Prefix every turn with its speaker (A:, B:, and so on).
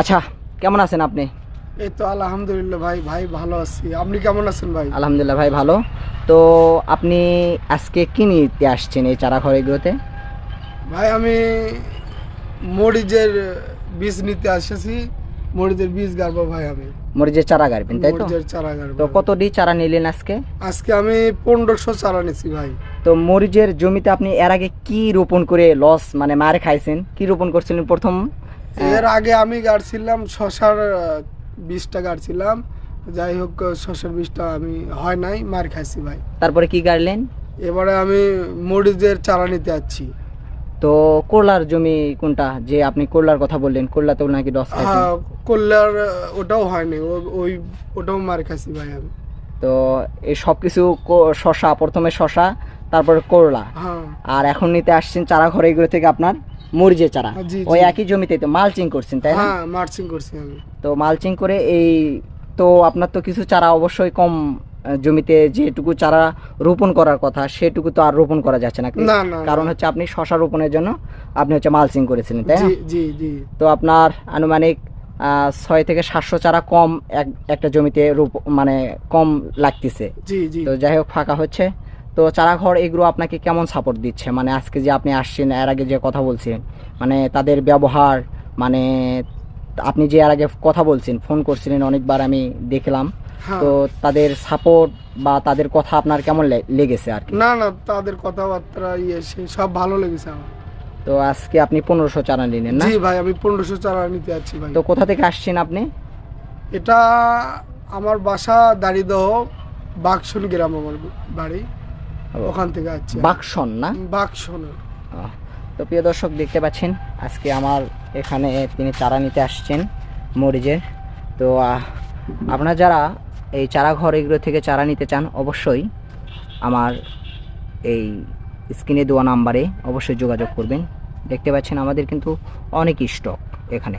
A: আচ্ছা কেমন আছেন আপনি?
B: এই তো আলহামদুলিল্লাহ ভাই ভাই ভালো আছি। আপনি কেমন আছেন ভাই?
A: আলহামদুলিল্লাহ ভাই ভালো। তো আপনি আজকে কি নিতে আসছেন এই চারা ঘর এগুলোতে?
B: ভাই আমি মরিচের বীজ নিতে আসেছি। মরিচের বীজ গাড়বো ভাই আমি।
A: মরিচের চারা গাড়বেন তাই তো?
B: মরিচের চারা গাড়বো।
A: তো কতটি চারা নিলেন আজকে?
B: আজকে আমি পনেরোশো চারা নিছি ভাই।
A: তো মরিচের জমিতে আপনি এর আগে কি রোপণ করে লস মানে মারে খাইছেন? কি রোপণ করছিলেন প্রথম?
B: এর আগে আমি গাড়ছিলাম শশার বীজটা গাড়ছিলাম। যাই হোক শশার বীজটা আমি হয় নাই মার খাইছি ভাই।
A: তারপরে কি গাড়লেন?
B: এবারে আমি মরিচের চারা নিতে যাচ্ছি
A: তো করলার জমি কোনটা? যে আপনি করলার কথা বললেন করলাতেও নাকি দশ
B: হ্যাঁ কল্যার ওটাও হয়নি ওই ওটাও মার খাইছি ভাই আমি।
A: তো এই সব কিছু শশা প্রথমে শশা তারপরে করলা
B: হ্যাঁ।
A: আর এখন নিতে আসছেন চারা ঘরে এগুলো থেকে আপনার? মরিচের চারা।
B: হ্যাঁ,
A: ওই একই জমিতে তো মালচিং করছেন তাই না?
B: হ্যাঁ মার্চিং করছি আমি।
A: তো মালচিং করে এই তো আপনার তো কিছু চারা অবশ্যই কম জমিতে যেটুকু চারা রোপণ করার কথা সেটুকু তো আর রোপণ করা যাচ্ছে না। কারণ হচ্ছে আপনি শশা রোপণের জন্য আপনি হচ্ছে মালচিং করেছিলেন তাই না?
B: জি জি জি।
A: তো আপনার আনুমানিক আহ, ছয় থেকে সাতশো চারা কম এক একটা জমিতে রোপ মানে কম লাগতেছে।
B: জি জি।
A: তো যাই হোক ফাঁকা হচ্ছে। তো চারাঘর এগুলো আপনাকে কেমন সাপোর্ট দিচ্ছে? মানে আজকে যে আপনি আসছেন এর আগে যে কথা বলছিলেন মানে তাদের ব্যবহার মানে আপনি যে এর আগে কথা বলছেন ফোন করছিলেন অনেকবার আমি দেখলাম।
B: হ্যাঁ।
A: তো তাদের সাপোর্ট বা তাদের কথা আপনার কেমন লেগেছে আর কি?
B: না না তাদের কথাবার্তা ইয়ে সে সব ভালো লেগেছে আমার।
A: তো আজকে আপনি পনেরোশো চারা নিলেন না?
B: জি ভাই আমি পনেরোশো চারা নিতে যাচ্ছি ভাই।
A: তো কোথা থেকে আসছেন আপনি?
B: এটা আমার বাসা দাড়িদহ বাক্সন গ্রাম আমার বাড়ি। ওখান থেকে আসছি
A: বাক্সন না?
B: বাক্সন
A: তো প্রিয় দর্শক দেখতে পাচ্ছেন আজকে আমার এখানে তিনি চারা নিতে আসছেন মরিচের তো আপনারা যারা এই চারা ঘর এগুলো থেকে চারা নিতে চান অবশ্যই আমার এই স্ক্রিনে দেওয়া নাম্বারে অবশ্যই যোগাযোগ করবেন। দেখতে পাচ্ছেন আমাদের কিন্তু অনেক স্টক এখানে।